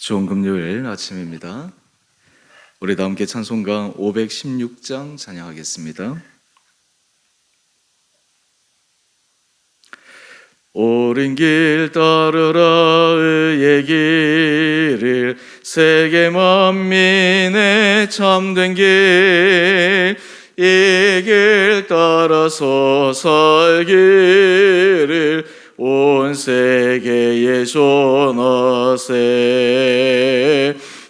좋은 금요일 아침입니다. 우리 다 함께 찬송가 516장 찬양하겠습니다. 오른 길 따르라 의의 길을 세계 만민의 참된 길 이 길 따라서 살기를 온 세계에 전하세.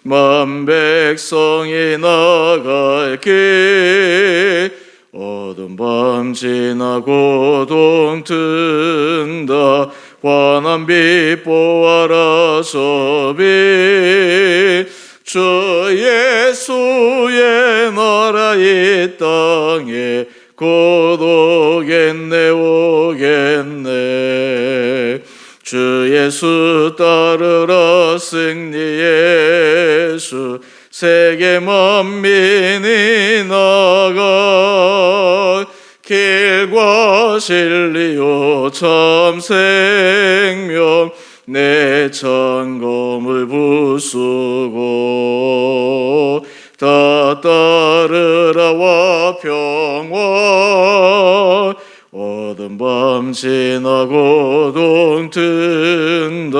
만 백성이 나갈 길 어두운 밤 지나고 동튼다. 환한 빛 보아라 소비. 주 예수의 나라 이 땅에 곧 오겠네 오겠네. 주 예수 따르라 승리 예수. 세계 만민이 나가 길과 진리요 참 생명 내 천검을 부수고 다 따르라 와 평화 어둠 밤 지나고 동튼다.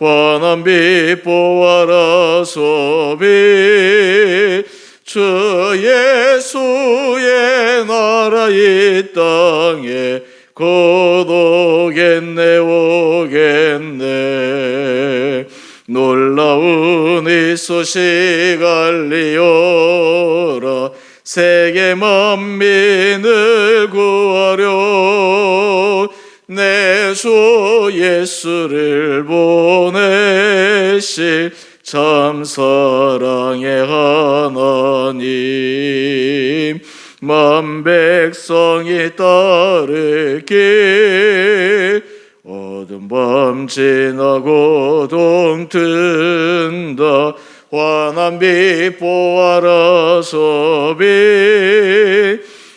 환한 빛 보아라 소비. 주 예수의 나라 이 땅에 곧 오겠네 오겠네 놀라운 이 소식 알리오라. 세계 만민을 구하려 내 주 예수를 보내실 참 사랑의 하나님. 만 백성이 따르길 어둠 밤 지나고 동튼다. 환한 빛 보아라 소비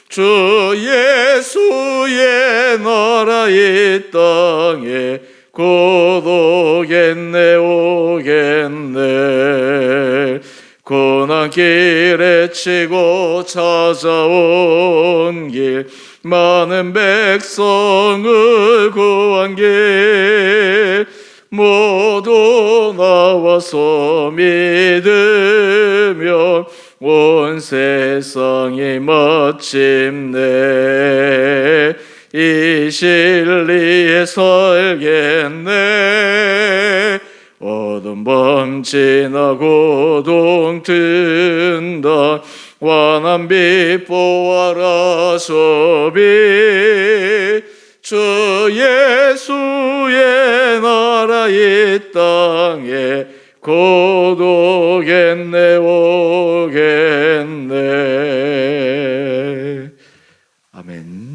주 예수의 나라 이 땅에 곧 오겠네 오겠네. 고난 길에 치고 찾아온 길 많은 백성을 구한 길 모두 나와서 믿으며 온 세상이 마침내 이 진리에 살겠네 어둠 밤 지나고 동튼다. 환한 빛 보아라 소비 주 예수의 나라 이 땅에 곧 오겠네 오겠네 아멘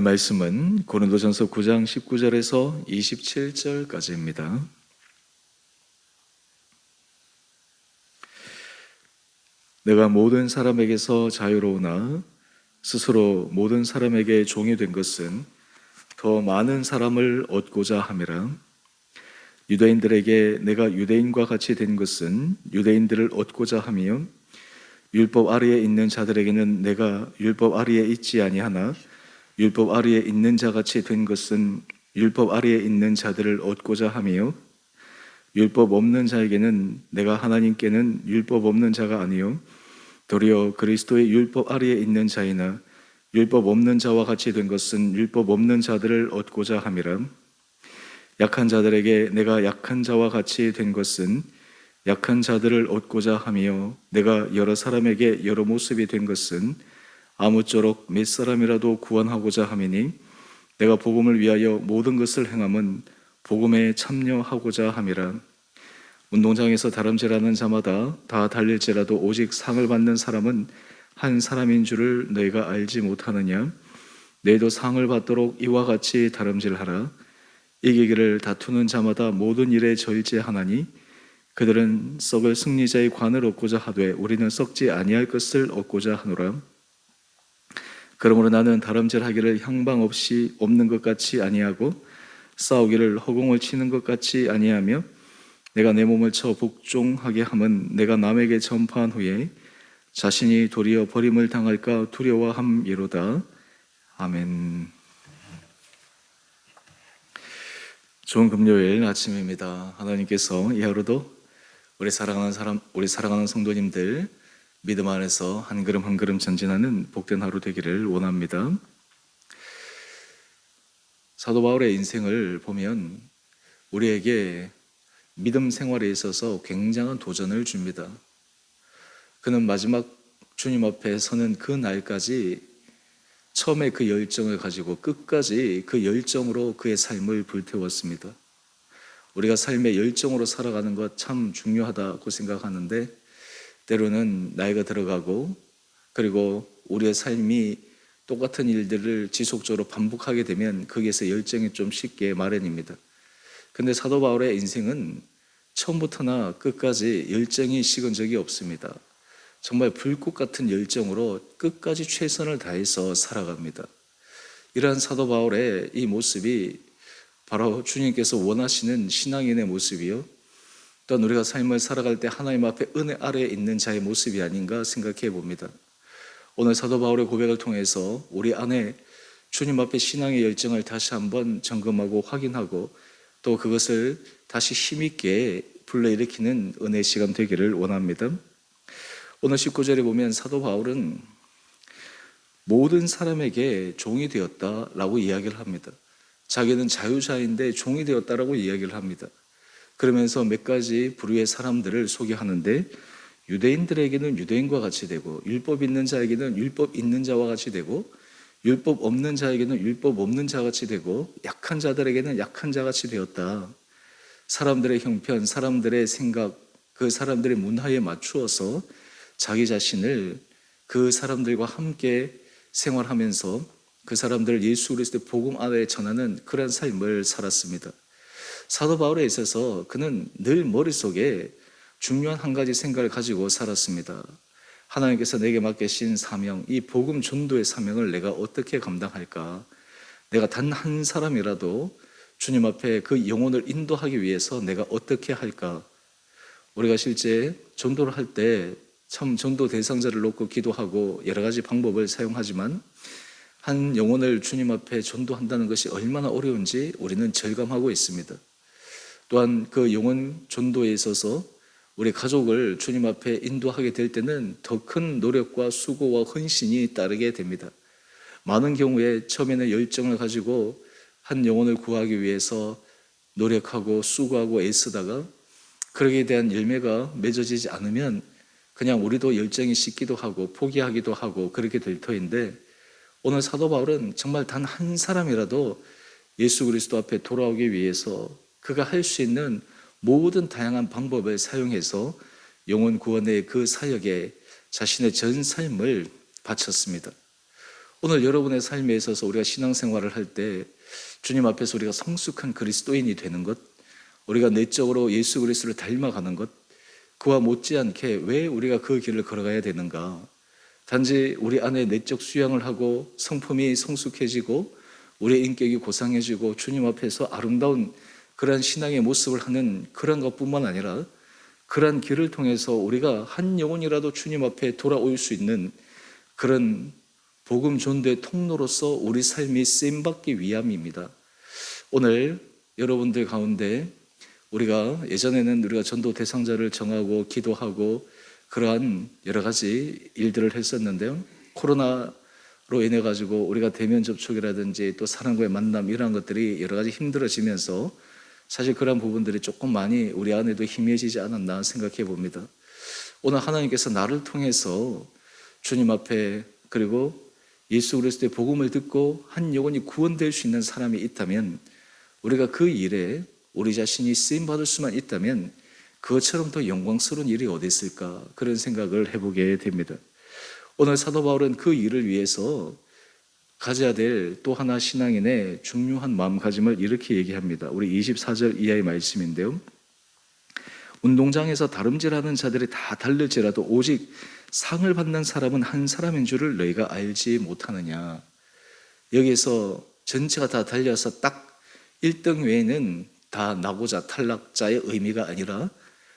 오늘 말씀은 고린도전서 9장 19절에서 27절까지입니다. 내가 모든 사람에게서 자유로우나 스스로 모든 사람에게 종이 된 것은 더 많은 사람을 얻고자 함이라. 유대인들에게 내가 유대인과 같이 된 것은 유대인들을 얻고자 함이요 율법 아래에 있는 자들에게는 내가 율법 아래에 있지 아니하나 율법 아래에 있는 자 같이 된 것은 율법 아래에 있는 자들을 얻고자 함이요 율법 없는 자에게는 내가 하나님께는 율법 없는 자가 아니요 도리어 그리스도의 율법 아래에 있는 자이나 율법 없는 자와 같이 된 것은 율법 없는 자들을 얻고자 함이라. 약한 자들에게 내가 약한 자와 같이 된 것은 약한 자들을 얻고자 하며 내가 여러 사람에게 여러 모습이 된 것은 아무쪼록 몇 사람이라도 구원하고자 함이니 내가 복음을 위하여 모든 것을 행함은 복음에 참여하고자 함이라. 운동장에서 다름질하는 자마다 다 달릴지라도 오직 상을 받는 사람은 한 사람인 줄을 너희가 알지 못하느냐? 너희도 상을 받도록 이와 같이 다름질하라. 이기기를 다투는 자마다 모든 일에 절제하나니 그들은 썩을 승리자의 관을 얻고자 하되 우리는 썩지 아니할 것을 얻고자 하노라 그러므로 나는 다름질하기를 향방 없이 없는 것 같이 아니하고 싸우기를 허공을 치는 것 같이 아니하며 내가 내 몸을 쳐 복종하게 함은 내가 남에게 전파한 후에 자신이 도리어 버림을 당할까 두려워함이로다. 아멘. 좋은 금요일 아침입니다. 하나님께서 이 하루도 우리 사랑하는 사람, 우리 사랑하는 성도님들 믿음 안에서 한 걸음 한 걸음 전진하는 복된 하루 되기를 원합니다. 사도 바울의 인생을 보면 우리에게 믿음 생활에 있어서 굉장한 도전을 줍니다. 그는 마지막 주님 앞에 서는 그 날까지 처음에 그 열정을 가지고 끝까지 그 열정으로 그의 삶을 불태웠습니다. 우리가 삶의 열정으로 살아가는 것 참 중요하다고 생각하는데 때로는 나이가 들어가고 그리고 우리의 삶이 똑같은 일들을 지속적으로 반복하게 되면 거기에서 열정이 좀 쉽게 마련입니다. 근데 사도 바울의 인생은 처음부터나 끝까지 열정이 식은 적이 없습니다. 정말 불꽃 같은 열정으로 끝까지 최선을 다해서 살아갑니다. 이러한 사도 바울의 이 모습이 바로 주님께서 원하시는 신앙인의 모습이요. 또한 우리가 삶을 살아갈 때 하나님 앞에 은혜 아래에 있는 자의 모습이 아닌가 생각해 봅니다. 오늘 사도 바울의 고백을 통해서 우리 안에 주님 앞에 신앙의 열정을 다시 한번 점검하고 확인하고 또 그것을 다시 힘있게 불러일으키는 은혜 시간 되기를 원합니다. 오늘 19절에 보면 사도 바울은 모든 사람에게 종이 되었다라고 이야기를 합니다. 자기는 자유자인데 종이 되었다라고 이야기를 합니다. 그러면서 몇 가지 부류의 사람들을 소개하는데 유대인들에게는 유대인과 같이 되고 율법 있는 자에게는 율법 있는 자와 같이 되고 율법 없는 자에게는 율법 없는 자 같이 되고 약한 자들에게는 약한 자 같이 되었다. 사람들의 형편, 사람들의 생각, 그 사람들의 문화에 맞추어서 자기 자신을 그 사람들과 함께 생활하면서 그 사람들을 예수 그리스도의 복음 아래 전하는 그런 삶을 살았습니다. 사도 바울에 있어서 그는 늘 머릿속에 중요한 한 가지 생각을 가지고 살았습니다. 하나님께서 내게 맡기신 사명, 이 복음 전도의 사명을 내가 어떻게 감당할까? 내가 단 한 사람이라도 주님 앞에 그 영혼을 인도하기 위해서 내가 어떻게 할까? 우리가 실제 전도를 할 때 참 전도 대상자를 놓고 기도하고 여러 가지 방법을 사용하지만 한 영혼을 주님 앞에 전도한다는 것이 얼마나 어려운지 우리는 절감하고 있습니다. 또한 그 영혼 전도에 있어서 우리 가족을 주님 앞에 인도하게 될 때는 더 큰 노력과 수고와 헌신이 따르게 됩니다. 많은 경우에 처음에는 열정을 가지고 한 영혼을 구하기 위해서 노력하고 수고하고 애쓰다가 그러기에 대한 열매가 맺어지지 않으면 그냥 우리도 열정이 식기도 하고 포기하기도 하고 그렇게 될 터인데 오늘 사도 바울은 정말 단 한 사람이라도 예수 그리스도 앞에 돌아오기 위해서 그가 할 수 있는 모든 다양한 방법을 사용해서 영혼 구원의 그 사역에 자신의 전 삶을 바쳤습니다. 오늘 여러분의 삶에 있어서 우리가 신앙생활을 할 때 주님 앞에서 우리가 성숙한 그리스도인이 되는 것, 우리가 내적으로 예수 그리스도를 닮아가는 것, 그와 못지않게 왜 우리가 그 길을 걸어가야 되는가? 단지 우리 안에 내적 수양을 하고 성품이 성숙해지고 우리의 인격이 고상해지고 주님 앞에서 아름다운 그러한 신앙의 모습을 하는 그런 것뿐만 아니라 그러한 길을 통해서 우리가 한 영혼이라도 주님 앞에 돌아올 수 있는 그런 복음 전도의 통로로서 우리 삶이 쓰임 받기 위함입니다. 오늘 여러분들 가운데 우리가 예전에는 우리가 전도 대상자를 정하고 기도하고 그러한 여러 가지 일들을 했었는데요. 코로나로 인해 가지고 우리가 대면 접촉이라든지 또 사람과의 만남 이러한 것들이 여러 가지 힘들어지면서 사실 그런 부분들이 조금 많이 우리 안에도 희미해지지 않았나 생각해 봅니다. 오늘 하나님께서 나를 통해서 주님 앞에 그리고 예수 그리스도의 복음을 듣고 한 영혼이 구원될 수 있는 사람이 있다면 우리가 그 일에 우리 자신이 쓰임 받을 수만 있다면 그것처럼 더 영광스러운 일이 어디 있을까 그런 생각을 해보게 됩니다. 오늘 사도 바울은 그 일을 위해서 가져야 될 또 하나 신앙인의 중요한 마음가짐을 이렇게 얘기합니다. 우리 24절 이하의 말씀인데요. 운동장에서 다름질하는 자들이 다 달릴지라도 오직 상을 받는 사람은 한 사람인 줄을 너희가 알지 못하느냐. 여기서 전체가 다 달려서 딱 1등 외에는 다 나고자 탈락자의 의미가 아니라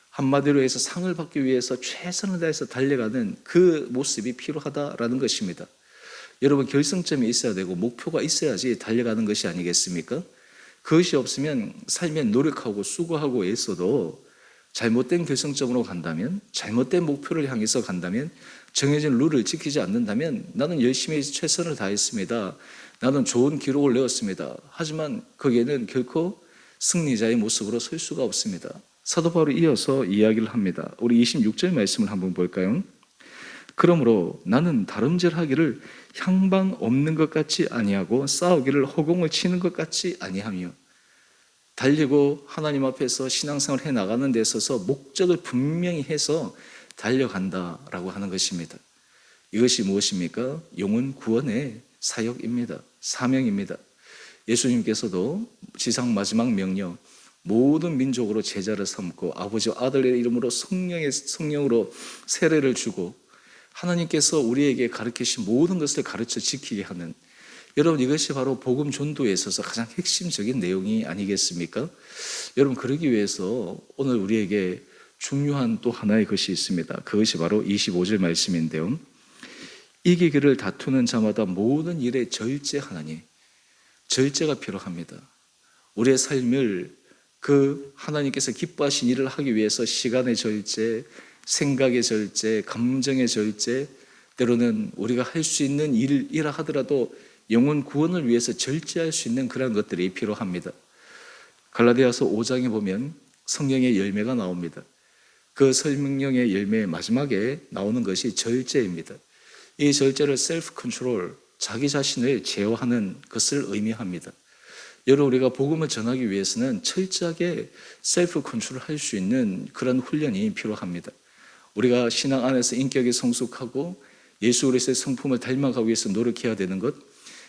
한마디로 해서 상을 받기 위해서 최선을 다해서 달려가는 그 모습이 필요하다라는 것입니다. 여러분 결승점이 있어야 되고 목표가 있어야지 달려가는 것이 아니겠습니까? 그것이 없으면 삶에 노력하고 수고하고 애써도 잘못된 결승점으로 간다면 잘못된 목표를 향해서 간다면 정해진 룰을 지키지 않는다면 나는 열심히 최선을 다했습니다. 나는 좋은 기록을 내었습니다. 하지만 거기에는 결코 승리자의 모습으로 설 수가 없습니다. 사도 바울이 이어서 이야기를 합니다. 우리 26절 말씀을 한번 볼까요? 그러므로 나는 다름질하기를 향방 없는 것 같이 아니하고 싸우기를 허공을 치는 것 같이 아니하며 달리고 하나님 앞에서 신앙생활 해 나가는 데 있어서 목적을 분명히 해서 달려간다라고 하는 것입니다. 이것이 무엇입니까? 영혼 구원의 사역입니다. 사명입니다. 예수님께서도 지상 마지막 명령 모든 민족으로 제자를 삼고 아버지와 아들의 이름으로 성령의 성령으로 세례를 주고 하나님께서 우리에게 가르치신 모든 것을 가르쳐 지키게 하는 여러분 이것이 바로 복음 전도에 있어서 가장 핵심적인 내용이 아니겠습니까? 여러분 그러기 위해서 오늘 우리에게 중요한 또 하나의 것이 있습니다. 그것이 바로 25절 말씀인데요. 이기기를 다투는 자마다 모든 일에 절제하나니 절제가 필요합니다. 우리의 삶을 그 하나님께서 기뻐하신 일을 하기 위해서 시간의 절제, 생각의 절제, 감정의 절제, 때로는 우리가 할 수 있는 일이라 하더라도 영혼 구원을 위해서 절제할 수 있는 그런 것들이 필요합니다. 갈라디아서 5장에 보면 성령의 열매가 나옵니다. 그 설명령의 열매의 마지막에 나오는 것이 절제입니다. 이 절제를 셀프 컨트롤, 자기 자신을 제어하는 것을 의미합니다. 여러분 우리가 복음을 전하기 위해서는 철저하게 셀프 컨트롤 할 수 있는 그런 훈련이 필요합니다. 우리가 신앙 안에서 인격이 성숙하고 예수 그리스도의 성품을 닮아가기 위해서 노력해야 되는 것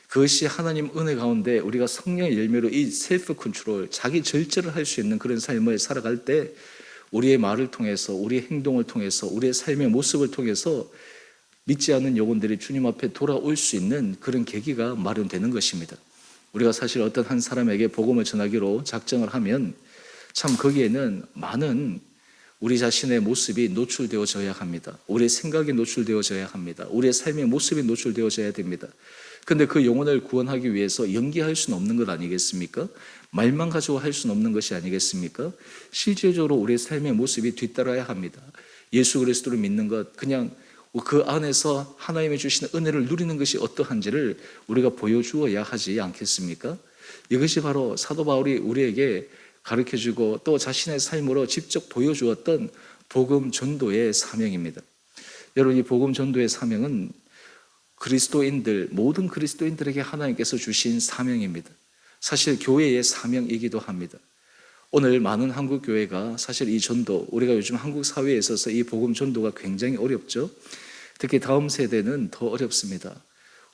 그것이 하나님 은혜 가운데 우리가 성령의 열매로 이 셀프 컨트롤 자기 절제를 할 수 있는 그런 삶을 살아갈 때 우리의 말을 통해서 우리의 행동을 통해서 우리의 삶의 모습을 통해서 믿지 않는 영혼들이 주님 앞에 돌아올 수 있는 그런 계기가 마련되는 것입니다. 우리가 사실 어떤 한 사람에게 복음을 전하기로 작정을 하면 참 거기에는 많은 우리 자신의 모습이 노출되어져야 합니다. 우리의 생각이 노출되어져야 합니다. 우리의 삶의 모습이 노출되어져야 됩니다. 근데 그 영혼을 구원하기 위해서 연기할 수는 없는 것 아니겠습니까? 말만 가지고 할 수는 없는 것이 아니겠습니까? 실질적으로 우리의 삶의 모습이 뒤따라야 합니다. 예수 그리스도를 믿는 것, 그냥 그 안에서 하나님의 주시는 은혜를 누리는 것이 어떠한지를 우리가 보여주어야 하지 않겠습니까? 이것이 바로 사도 바울이 우리에게 가르쳐 주고 또 자신의 삶으로 직접 보여주었던 복음 전도의 사명입니다. 여러분, 이 복음 전도의 사명은 그리스도인들, 모든 그리스도인들에게 하나님께서 주신 사명입니다. 사실 교회의 사명이기도 합니다. 오늘 많은 한국 교회가 사실 이 전도, 우리가 요즘 한국 사회에 있어서 이 복음 전도가 굉장히 어렵죠. 특히 다음 세대는 더 어렵습니다.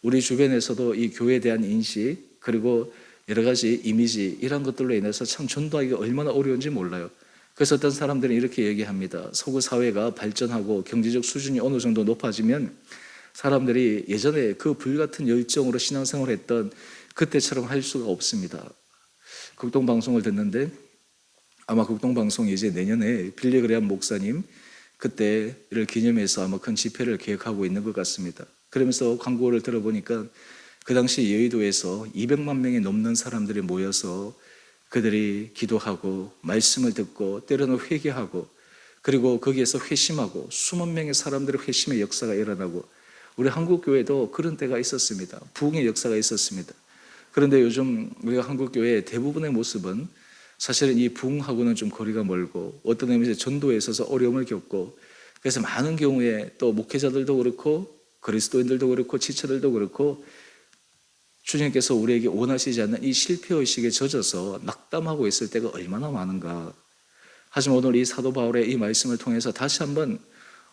우리 주변에서도 이 교회에 대한 인식, 그리고 여러 가지 이미지, 이런 것들로 인해서 참 전도하기가 얼마나 어려운지 몰라요. 그래서 어떤 사람들은 이렇게 얘기합니다. 서구 사회가 발전하고 경제적 수준이 어느 정도 높아지면 사람들이 예전에 그 불같은 열정으로 신앙생활을 했던 그때처럼 할 수가 없습니다. 극동방송을 듣는데 아마 극동방송이 이제 내년에 빌리그레한 목사님 그때를 기념해서 아마 큰 집회를 계획하고 있는 것 같습니다. 그러면서 광고를 들어보니까 그 당시 여의도에서 200만 명이 넘는 사람들이 모여서 그들이 기도하고 말씀을 듣고 때로는 회개하고 그리고 거기에서 회심하고 수만 명의 사람들의 회심의 역사가 일어나고 우리 한국 교회도 그런 때가 있었습니다. 부흥의 역사가 있었습니다. 그런데 요즘 우리가 한국 교회 대부분의 모습은 사실은 이 부흥하고는 좀 거리가 멀고 어떤 의미에서 전도에 있어서 어려움을 겪고 그래서 많은 경우에 또 목회자들도 그렇고 그리스도인들도 그렇고 지체들도 그렇고 주님께서 우리에게 원하시지 않는 이 실패의식에 젖어서 낙담하고 있을 때가 얼마나 많은가. 하지만 오늘 이 사도 바울의 이 말씀을 통해서 다시 한번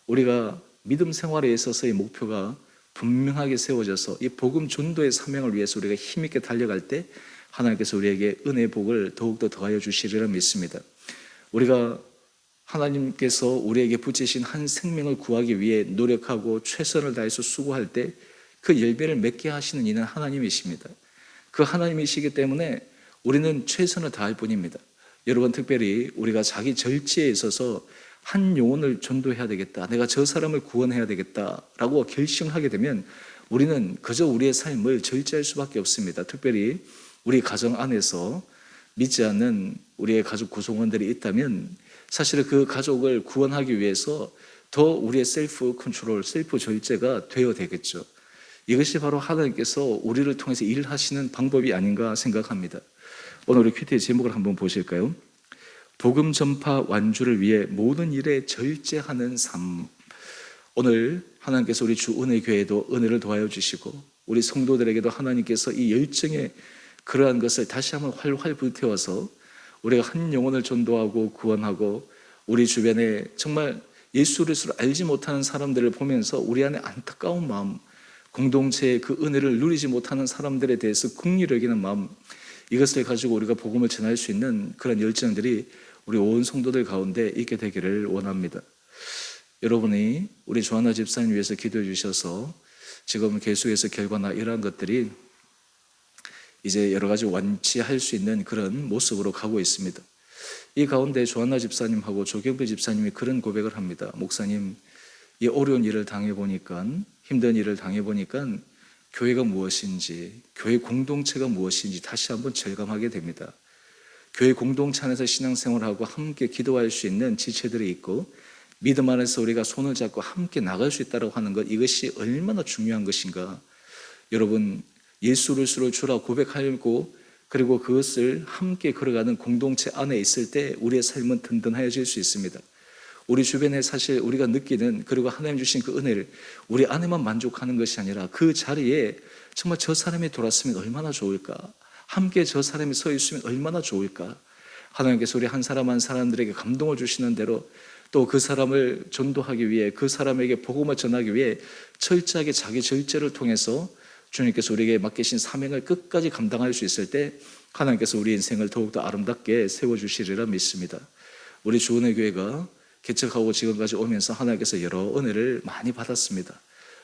우리가 믿음 생활에 있어서의 목표가 분명하게 세워져서 이 복음 전도의 사명을 위해서 우리가 힘있게 달려갈 때 하나님께서 우리에게 은혜 복을 더욱더 더하여 주시리라 믿습니다. 우리가 하나님께서 우리에게 붙이신 한 생명을 구하기 위해 노력하고 최선을 다해서 수고할 때 그 열매를 맺게 하시는 이는 하나님이십니다. 그 하나님이시기 때문에 우리는 최선을 다할 뿐입니다. 여러분 특별히 우리가 자기 절제에 있어서 한 영혼을 전도해야 되겠다. 내가 저 사람을 구원해야 되겠다라고 결심하게 되면 우리는 그저 우리의 삶을 절제할 수밖에 없습니다. 특별히 우리 가정 안에서 믿지 않는 우리의 가족 구성원들이 있다면 사실 그 가족을 구원하기 위해서 더 우리의 셀프 컨트롤, 셀프 절제가 되어야 되겠죠. 이것이 바로 하나님께서 우리를 통해서 일하시는 방법이 아닌가 생각합니다. 오늘 우리 큐티의 제목을 한번 보실까요? 복음 전파 완주를 위해 모든 일에 절제하는 삶. 오늘 하나님께서 우리 주 은혜 교회도 은혜를 도와여 주시고 우리 성도들에게도 하나님께서 이 열정에 그러한 것을 다시 한번 활활 불태워서 우리가 한 영혼을 전도하고 구원하고 우리 주변에 정말 예수 그리스도를 알지 못하는 사람들을 보면서 우리 안에 안타까운 마음, 공동체의 그 은혜를 누리지 못하는 사람들에 대해서 긍휼히 여기는 마음 이것을 가지고 우리가 복음을 전할 수 있는 그런 열정들이 우리 온 성도들 가운데 있게 되기를 원합니다. 여러분이 우리 조하나 집사님 위해서 기도해 주셔서 지금 계속해서 결과나 이러한 것들이 이제 여러 가지 완치할 수 있는 그런 모습으로 가고 있습니다. 이 가운데 조한나 집사님하고 조경배 집사님이 그런 고백을 합니다. 목사님, 이 어려운 일을 당해 보니까 힘든 일을 당해 보니까 교회가 무엇인지, 교회 공동체가 무엇인지 다시 한번 절감하게 됩니다. 교회 공동체 안에서 신앙생활하고 함께 기도할 수 있는 지체들이 있고 믿음 안에서 우리가 손을 잡고 함께 나갈 수 있다고 하는 것 이것이 얼마나 중요한 것인가. 여러분 예수를 수를 주라 고백하고 그리고 그것을 함께 걸어가는 공동체 안에 있을 때 우리의 삶은 든든해질 수 있습니다. 우리 주변에 사실 우리가 느끼는 그리고 하나님 주신 그 은혜를 우리 안에만 만족하는 것이 아니라 그 자리에 정말 저 사람이 돌았으면 얼마나 좋을까? 함께 저 사람이 서 있으면 얼마나 좋을까? 하나님께서 우리 한 사람 한 사람들에게 감동을 주시는 대로 또 그 사람을 전도하기 위해 그 사람에게 복음을 전하기 위해 철저하게 자기 절제를 통해서 주님께서 우리에게 맡기신 사명을 끝까지 감당할 수 있을 때 하나님께서 우리 인생을 더욱더 아름답게 세워주시리라 믿습니다. 우리 주은의 교회가 개척하고 지금까지 오면서 하나님께서 여러 은혜를 많이 받았습니다.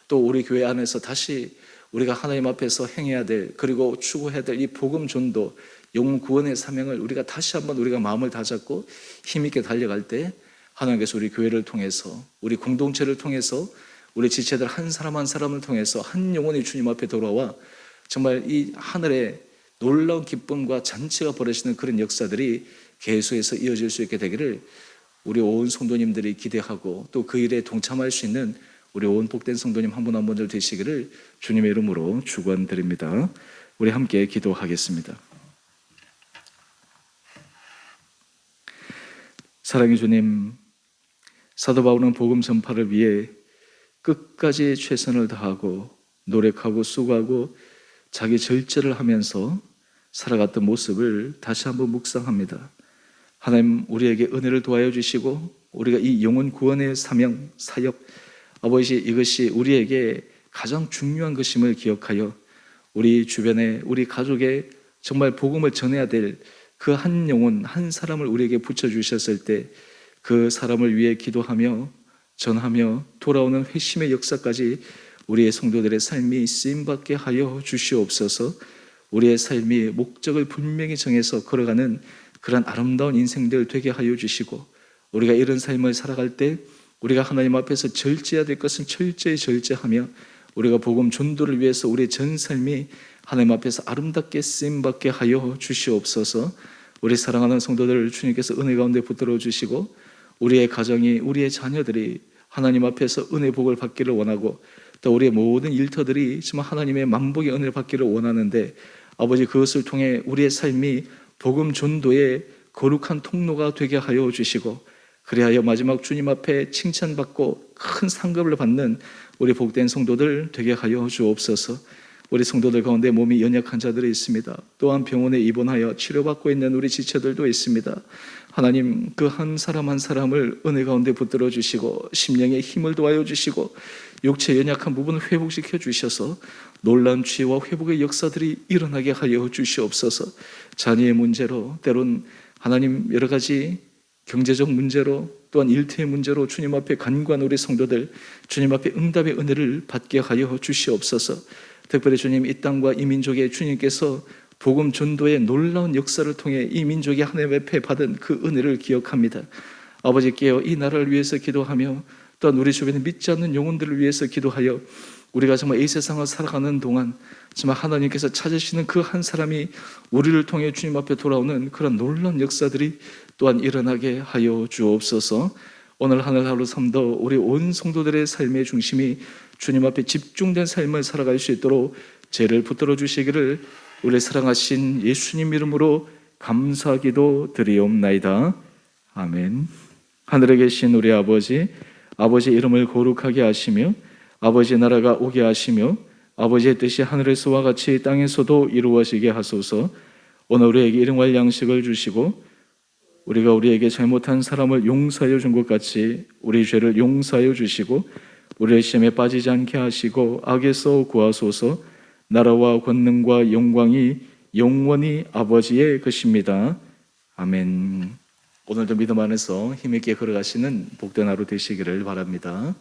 또 우리 교회 안에서 다시 우리가 하나님 앞에서 행해야 될 그리고 추구해야 될 이 복음 전도 영혼 구원의 사명을 우리가 다시 한번 우리가 마음을 다잡고 힘있게 달려갈 때 하나님께서 우리 교회를 통해서 우리 공동체를 통해서 우리 지체들 한 사람 한 사람을 통해서 한 영혼이 주님 앞에 돌아와 정말 이 하늘의 놀라운 기쁨과 잔치가 벌어지는 그런 역사들이 계속해서 이어질 수 있게 되기를 우리 온 성도님들이 기대하고 또 그 일에 동참할 수 있는 우리 온 복된 성도님 한 분 한 분들 되시기를 주님의 이름으로 축원드립니다. 우리 함께 기도하겠습니다. 사랑의 주님, 사도 바울은 복음 전파를 위해 끝까지 최선을 다하고 노력하고 수고하고 자기 절제를 하면서 살아갔던 모습을 다시 한번 묵상합니다. 하나님 우리에게 은혜를 도와여 주시고 우리가 이 영혼 구원의 사명 사역 아버지 이것이 우리에게 가장 중요한 것임을 기억하여 우리 주변에 우리 가족에 정말 복음을 전해야 될 그 한 영혼 한 사람을 우리에게 붙여 주셨을 때 그 사람을 위해 기도하며 전하며 돌아오는 회심의 역사까지 우리의 성도들의 삶이 쓰임 받게 하여 주시옵소서. 우리의 삶이 목적을 분명히 정해서 걸어가는 그런 아름다운 인생들 되게 하여 주시고 우리가 이런 삶을 살아갈 때 우리가 하나님 앞에서 절제해야 될 것은 철저히 절제하며 우리가 복음 전도를 위해서 우리의 전 삶이 하나님 앞에서 아름답게 쓰임 받게 하여 주시옵소서. 우리 사랑하는 성도들 주님께서 은혜 가운데 붙들어 주시고 우리의 가정이 우리의 자녀들이 하나님 앞에서 은혜 복을 받기를 원하고 또 우리의 모든 일터들이 정말 하나님의 만복의 은혜를 받기를 원하는데 아버지 그것을 통해 우리의 삶이 복음 전도의 거룩한 통로가 되게 하여 주시고 그리하여 마지막 주님 앞에 칭찬받고 큰 상급을 받는 우리 복된 성도들 되게 하여 주옵소서. 우리 성도들 가운데 몸이 연약한 자들이 있습니다. 또한 병원에 입원하여 치료받고 있는 우리 지체들도 있습니다. 하나님 그 한 사람 한 사람을 은혜 가운데 붙들어 주시고 심령의 힘을 도와여 주시고 육체 연약한 부분을 회복시켜 주셔서 놀란 치유와 회복의 역사들이 일어나게 하여 주시옵소서. 자녀의 문제로 때론 하나님 여러 가지 경제적 문제로 또한 일태의 문제로 주님 앞에 간구한 우리 성도들 주님 앞에 응답의 은혜를 받게 하여 주시옵소서. 특별히 주님 이 땅과 이 민족에 주님께서 복음 전도의 놀라운 역사를 통해 이 민족이 하나님 앞에 받은 그 은혜를 기억합니다. 아버지께요 이 나라를 위해서 기도하며 또한 우리 주변에 믿지 않는 영혼들을 위해서 기도하여 우리가 정말 이 세상을 살아가는 동안 정말 하나님께서 찾으시는 그 한 사람이 우리를 통해 주님 앞에 돌아오는 그런 놀라운 역사들이 또한 일어나게 하여 주옵소서. 오늘 하늘 하루 삶도 우리 온 성도들의 삶의 중심이 주님 앞에 집중된 삶을 살아갈 수 있도록 죄를 붙들어 주시기를 우리 사랑하신 예수님 이름으로 감사기도 드리옵나이다. 아멘. 하늘에 계신 우리 아버지, 아버지 이름을 거룩하게 하시며 아버지 나라가 오게 하시며 아버지의 뜻이 하늘에서와 같이 땅에서도 이루어지게 하소서. 오늘 우리에게 일용할 양식을 주시고 우리가 우리에게 잘못한 사람을 용서하여 준 것 같이 우리 죄를 용서하여 주시고 우리의 시험에 빠지지 않게 하시고 악에서 구하소서. 나라와 권능과 영광이 영원히 아버지의 것입니다. 아멘. 오늘도 믿음 안에서 힘있게 걸어가시는 복된 하루 되시기를 바랍니다.